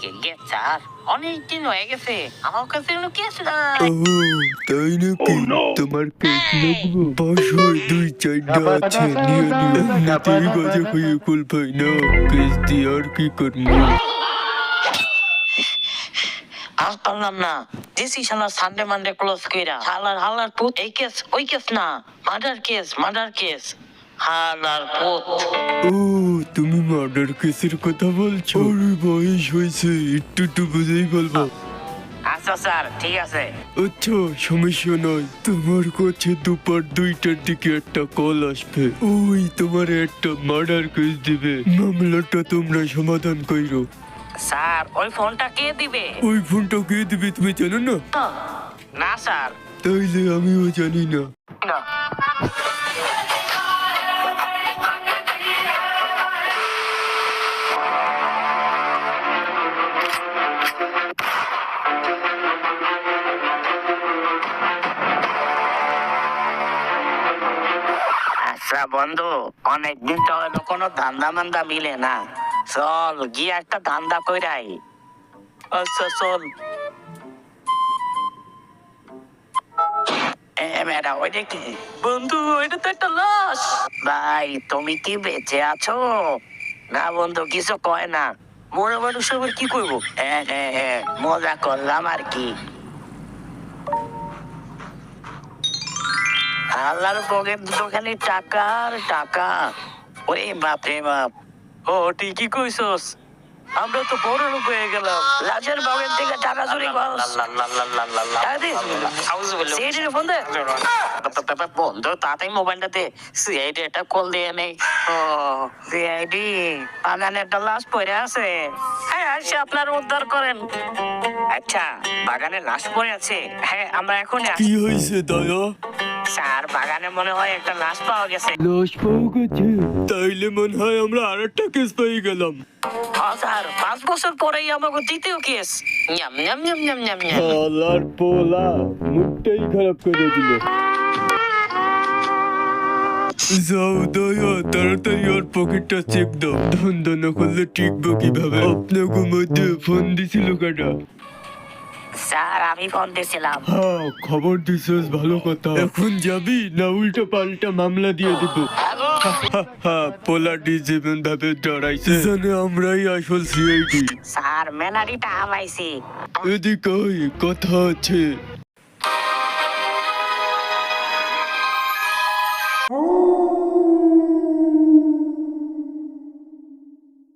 কে sir অনেক দিন হয়ে গেছে আমার কাছে কোনো কেস নাই তাই নাকি তোমার কেস লাগবো বাসায় দুই চারটা আছে নিয়ে নিও এমনিতেই বাজে হয়ে কুল পাই না কেস দিয়ে আর কি করব আর পারলাম না দিছি শালা সানডে মানডে ক্লোজ কইরা শালার হালার পুত এই কেস ওই কেস না মার্ডার কেস মার্ডার কেস হালার পুত। ও তুমি মার্ডার কেসের কথা বলছো? আরে বয়স হয়েছে একটু একটু বুঝেই বলব। আচ্ছা স্যার ঠিক আছে। আচ্ছা সমস্যা নয়। তোমার কাছে দুপুর দুইটার দিকে একটা কল আসবে। ওই তোমার একটা মার্ডার কেস দিবে। মামলাটা তোমরা সমাধান কইরো। স্যার ওই ফোনটা কে দিবে? ওই ফোনটা কে দিবে তুমি জানো না? না স্যার। তাইলে আমিও জানি না। না। আচ্ছা বন্ধু অনেকদিন তো হলো কোনো ধান্দা মান্দা মিলে না। চল গিয়ে একটা ধান্দা কইরাই আচ্ছা চল। বন্ধু ওইটা তো একটা লাশ। ভাই তুমি কি বেঁচে আছো? না বন্ধু কিছু কয় না। মনে মানুষ আবার কি করব? হ্যাঁ হ্যাঁ হ্যাঁ মজা করলাম আর কি। আল্লাহর পকেট দুটো খালি টাকা আর টাকা। ওরে বাপ রে বাপ। ও ঠিকই কইছস। আমরা তো বড় লোক হয়ে গেলাম। লাজের বাগের থেকে টাকা চুরি? সিআইডির ফোন? দে বন্ধু তাড়াতাড়ি মোবাইলটাতে সিআইডি একটা কল দিয়ে নেই। ও সিআইডি বাগানে একটা লাশ পড়ে আছে। হ্যাঁ আসে আপনার উদ্ধার করেন। আচ্ছা বাগানে লাশ পড়ে আছে। হ্যাঁ আমরা এখন কি হয়েছে দয়া? তাইলে মনে হয় আমরা আর একটা কেস পেয়ে গেলাম। খারাপ করে দিল। যাও তাড়াতাড়ি ওর পকেটটা চেক দাও। ধন না করলে টিকবো কীভাবে? আপনাকে মধ্যে ফোন দিছিল কাটা স্যার আমি ফোন দিছিলাম হ্যাঁ খবর দিছিস ভালো কথা। এখন যাবি না উল্টো পাল্টা মামলা দিয়ে দিব? পোলাটি যেমন ভাবে ডরাইছে জানে আমরাই আসল সিআইডি। স্যার মেলারিটা আমাইছি এদিকে কথা আছে